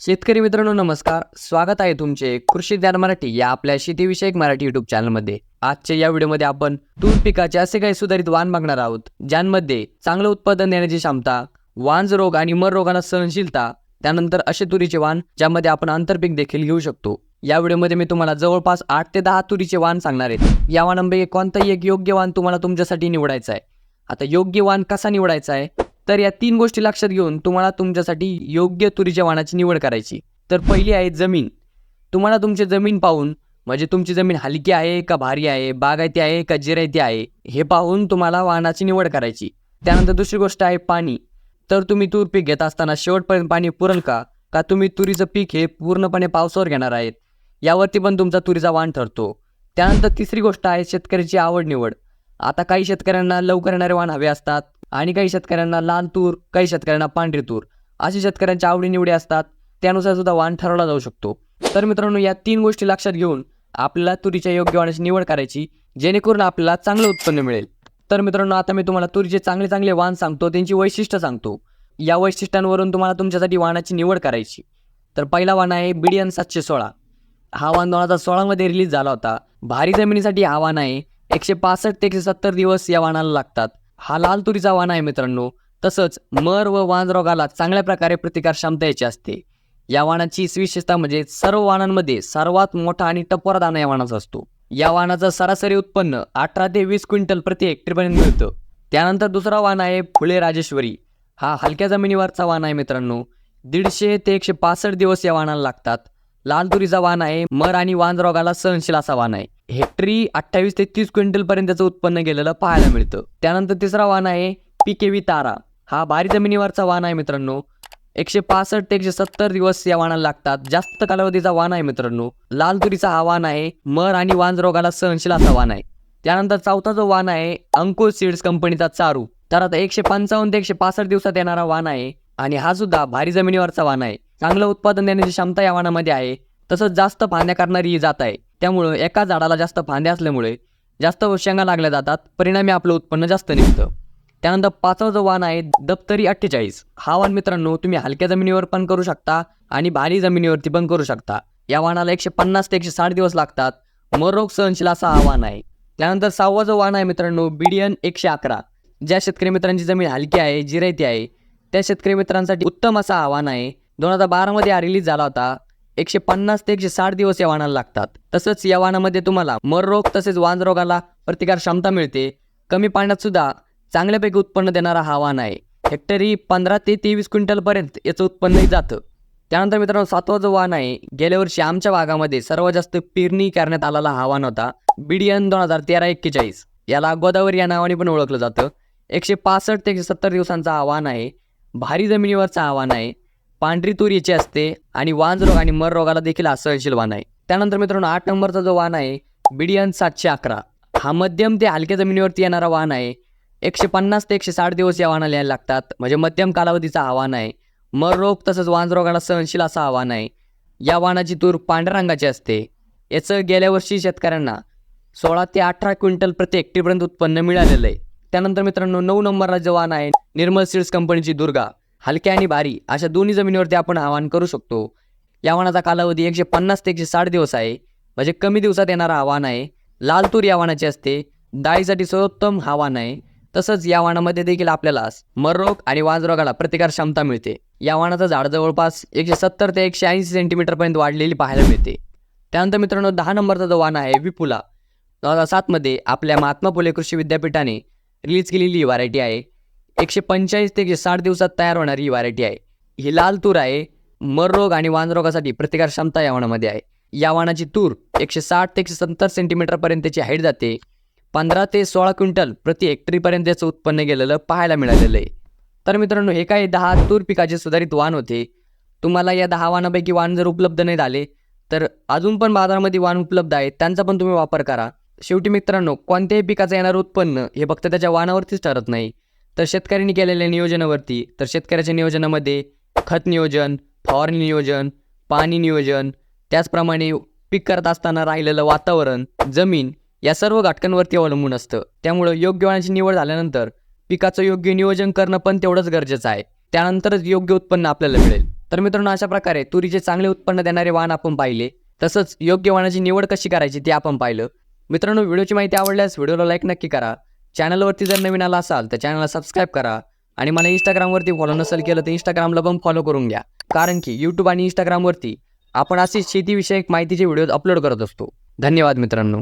शेतकरी मित्रांनो नमस्कार. स्वागत आहे तुमचे कृषी ज्ञान मराठी या आपल्या शेतीविषयक मराठी युट्यूब चॅनलमध्ये आजच्या या व्हिडिओमध्ये आपण तूर पिकाचे असे काही सुधारित वाण बघणार आहोत ज्यांमध्ये चांगलं उत्पादन देण्याची क्षमता वांज रोग आणि मर रोगांना सहनशीलता त्यानंतर असे तुरीचे वाण ज्यामध्ये आपण आंतरपीक देखील घेऊ शकतो. या व्हिडिओमध्ये मी तुम्हाला जवळपास आठ ते दहा तुरीचे वाण सांगणार आहेत या वाणांपैकी कोणताही एक योग्य वाण तुम्हाला तुमच्यासाठी निवडायचं आहे. आता योग्य वाण कसा निवडायचा आहे? तर या तीन गोष्टी लक्षात घेऊन तुम्हाला तुमच्यासाठी योग्य तुरीच्या वाणाची निवड करायची. तर पहिली आहे जमीन. तुम्हाला तुमची जमीन पाहून म्हणजे तुमची जमीन हलकी आहे का भारी आहे बागायती आहे का जिरायती आहे हे पाहून तुम्हाला वाहनाची निवड करायची. त्यानंतर दुसरी गोष्ट आहे पाणी. तर तुम्ही तूर पीक घेत असताना शेवटपर्यंत पाणी पुरल का? का तुम्ही तुरीचं पीक हे पूर्णपणे पावसावर घेणार आहेत? यावरती पण तुमचा तुरीचा वाण ठरतो. त्यानंतर तिसरी गोष्ट आहे शेतकऱ्याची आवड निवड आता काही शेतकऱ्यांना लवकर येणारे वाण हवे असतात. आणि काही शेतकऱ्यांना लाल तूर काही शेतकऱ्यांना पांढरी तूर. अशी शेतकऱ्यांच्या आवडीनिवडी असतात त्यानुसार सुद्धा वाण ठरवला जाऊ शकतो. तर मित्रांनो या तीन गोष्टी लक्षात घेऊन आपल्याला तुरीच्या योग्य वाणाची निवड करायची जेणेकरून आपल्याला चांगलं उत्पन्न मिळेल. तर मित्रांनो आता मी तुम्हाला तुरीचे चांगले चांगले वाण सांगतो त्यांची वैशिष्ट्य सांगतो. या वैशिष्ट्यांवरून तुम्हाला तुमच्यासाठी वाणाची निवड करायची. तर पहिला वाण आहे बिडियन सातशे सोळा. हा वाण दोन हजार सोळामध्ये रिलीज झाला होता. भारी जमिनीसाठी हा वाण आहे. एकशे पासष्ट ते एकशे सत्तर दिवस या वाणाला लागतात. हा लाल तुरीचा वाण आहे मित्रांनो. तसंच मर व वाण रोगाला चांगल्या प्रकारे प्रतिकार क्षमता याची असते. या वाणाची विशेषता म्हणजे सर्व वाणांमध्ये सर्वात मोठा आणि टपोरा दाना या वाणाचा असतो. या वाणाचं सरासरी उत्पन्न अठरा ते वीस क्विंटल प्रति हेक्टरपर्यंत मिळतं. त्यानंतर दुसरा वाण आहे फुले राजेश्वरी. हा हलक्या जमिनीवरचा वाण आहे मित्रांनो. दीडशे ते एकशे पासष्ट दिवस या वाणाला लागतात. लाल तुरीचा वाण आहे मर आणि वांज रोगाला सहनशील असा वाण आहे. हेक्टरी अठ्ठावीस ते तीस क्विंटल पर्यंतचं उत्पन्न गेलेलं पाहायला मिळतं. त्यानंतर तिसरा वाण आहे पिकेवी तारा. हा भारी जमिनीवरचा वाण आहे मित्रांनो. एकशे पासष्ट ते एकशे सत्तर दिवस या वाणाला लागतात. जास्त कालावधीचा वाण आहे मित्रांनो. लाल तुरीचा हा वाण आहे मर आणि वांज रोगाला सहनशील असा वाण आहे. त्यानंतर चौथा जो वाण आहे अंकुश सीड्स कंपनीचा चारू. तर आता एकशे पंचावन्न ते एकशे पासष्ट दिवसात येणारा वाण आहे आणि हा सुद्धा भारी जमिनीवरचा वाण आहे. चांगलं उत्पादन देण्याची क्षमता या वाणामध्ये आहे. तसंच जास्त फांद्या करणारी ही जात आहे. त्यामुळं एका झाडाला जास्त फांद्या असल्यामुळे जास्त शेंगा लागल्या जातात. परिणामी आपलं उत्पन्न जास्त निघतं. त्यानंतर पाचवा जो वाण आहे दप्तरी अठ्ठेचाळीस. हा वाण मित्रांनो तुम्ही हलक्या जमिनीवर पण करू शकता आणि भारी जमिनीवरती पण करू शकता. या वाणाला एकशे पन्नास ते एकशे साठ दिवस लागतात. मरोग सहनशील असा हा वाण आहे. त्यानंतर सहावा जो वाण आहे मित्रांनो बिडियन एकशे अकरा. ज्या शेतकरी मित्रांची जमीन हलकी आहे जिरायती आहे त्या शेतकरी मित्रांसाठी उत्तम असा आव्हान आहे. दोन हजार बारामध्ये हा रिलीज झाला होता. एकशे पन्नास ते एकशे साठ दिवस या वाणाला लागतात. तसंच या वाणामध्ये तुम्हाला मर रोग तसेच वांजरोगाला प्रतिकार क्षमता मिळते. कमी पाण्यात सुद्धा चांगल्यापैकी उत्पन्न देणारा हा वाण आहे. हेक्टरी पंधरा ते तेवीस क्विंटलपर्यंत याचं उत्पन्नही जातं. त्यानंतर मित्रांनो सातवा जो वाण आहे गेल्या वर्षी आमच्या भागामध्ये सर्वात जास्त पेरणी करण्यात आलेला हा वाण होता. बीडीएन दोन हजार तेरा एक्केचाळीस. याला गोदावरी या नावाने पण ओळखलं जातं. एकशे पासष्ट ते एकशे सत्तर दिवसांचा आव्हान आहे. भारी जमिनीवरचं आव्हान आहे. पांढरी तूर याची असते आणि वांज रोग आणि मर रोगाला देखील असहनशील वाण आहे. त्यानंतर मित्रांनो आठ नंबरचा जो वाण आहे बिडियन सातशे अकरा. हा मध्यम ते हलक्या जमिनीवरती येणारा वाहन आहे. एकशे पन्नास ते एकशे साठ दिवस या वाहनाला यायला लागतात. म्हणजे मध्यम कालावधीचा आव्हान आहे. मर रोग तसंच वांज रोगाला सहनशील असं आव्हान आहे. या वाहनाची तूर पांढऱ्या रंगाची असते. याचं गेल्या वर्षी शेतकऱ्यांना सोळा ते अठरा क्विंटल प्रति हेक्टरपर्यंत उत्पन्न मिळालेलं आहे. त्यानंतर मित्रांनो नऊ नंबरला जो वाण आहे निर्मल सीड्स कंपनीची दुर्गा. हलक्या आणि भारी अशा दोन्ही जमिनीवरती आपण आव्हान करू शकतो. या आव्हानाचा कालावधी एकशे पन्नास ते एकशे साठ दिवस आहे. म्हणजे कमी दिवसात येणारा आव्हान आहे. लाल तूर या आव्हानाची असते. डाळीसाठी सर्वोत्तम आव्हान आहे. तसंच या वाणामध्ये देखील आपल्याला मररोग आणि वाजरोगाला प्रतिकार क्षमता मिळते. या वाणाचं झाड जवळपास एकशे सत्तर ते एकशे ऐंशी सेंटीमीटरपर्यंत वाढलेली पाहायला मिळते. त्यानंतर मित्रांनो दहा नंबरचा जो वाण आहे विपुला. दोन हजार सातमध्ये आपल्या महात्मा फुले कृषी विद्यापीठाने रिलीज केलेली ही व्हरायटी आहे. एकशे पंचेचाळीस ते एकशे साठ दिवसात तयार होणारी ही व्हरायटी आहे. ही लाल तूर आहे. मर रोग आणि वानरोगासाठी प्रतिकार क्षमता या वाणामध्ये आहे. या वाणाची तूर एकशे साठ ते एकशे सत्तर सेंटीमीटरपर्यंतची हाईट जाते. पंधरा ते सोळा क्विंटल प्रति हेक्टरीपर्यंत याचं उत्पन्न गेलेलं पाहायला मिळालेलं आहे. तर मित्रांनो हे काही दहा तूर पिकाचे सुधारित वाण होते? तुम्हाला या दहा वाणापैकी वाण जर उपलब्ध नाही झाले तर अजून पण बाजारामध्ये वाण उपलब्ध आहेत. त्यांचा पण तुम्ही वापर करा. शेवटी मित्रांनो कोणत्याही पिकाचं येणारं उत्पन्न हे फक्त त्याच्या वाणावरतीच ठरत नाही. तर शेतकऱ्यांनी केलेल्या नियोजनावरती तर शेतकऱ्याच्या नियोजनामध्ये खत नियोजन फवारणी नियोजन पाणी नियोजन त्याचप्रमाणे पीक करत असताना राहिलेलं वातावरण जमीन या सर्व घटकांवरती अवलंबून असतं. त्यामुळं योग्य वाणाची निवड झाल्यानंतर पिकाचं योग्य नियोजन करणं पण तेवढंच गरजेचं आहे. त्यानंतरच योग्य उत्पन्न आपल्याला मिळेल. तर मित्रांनो अशा प्रकारे तुरीचे चांगले उत्पन्न देणारे वाण आपण पाहिले. तसंच योग्य वाणाची निवड कशी करायची ते आपण पाहिलं. मित्रांनो व्हिडिओची माहिती आवडल्यास व्हिडिओला लाईक नक्की करा. चॅनलवरती जर नवीन आला असाल तर चॅनलला सबस्क्राईब करा. आणि मला इंस्टाग्रामवरती फॉलो नसेल केलं तर इंस्टाग्रामला पण फॉलो करून घ्या. कारण की यूट्यूब आणि इंस्टाग्रामवरती आपण असे शेतीविषयक माहितीचे व्हिडिओ अपलोड करत असतो. धन्यवाद मित्रांनो.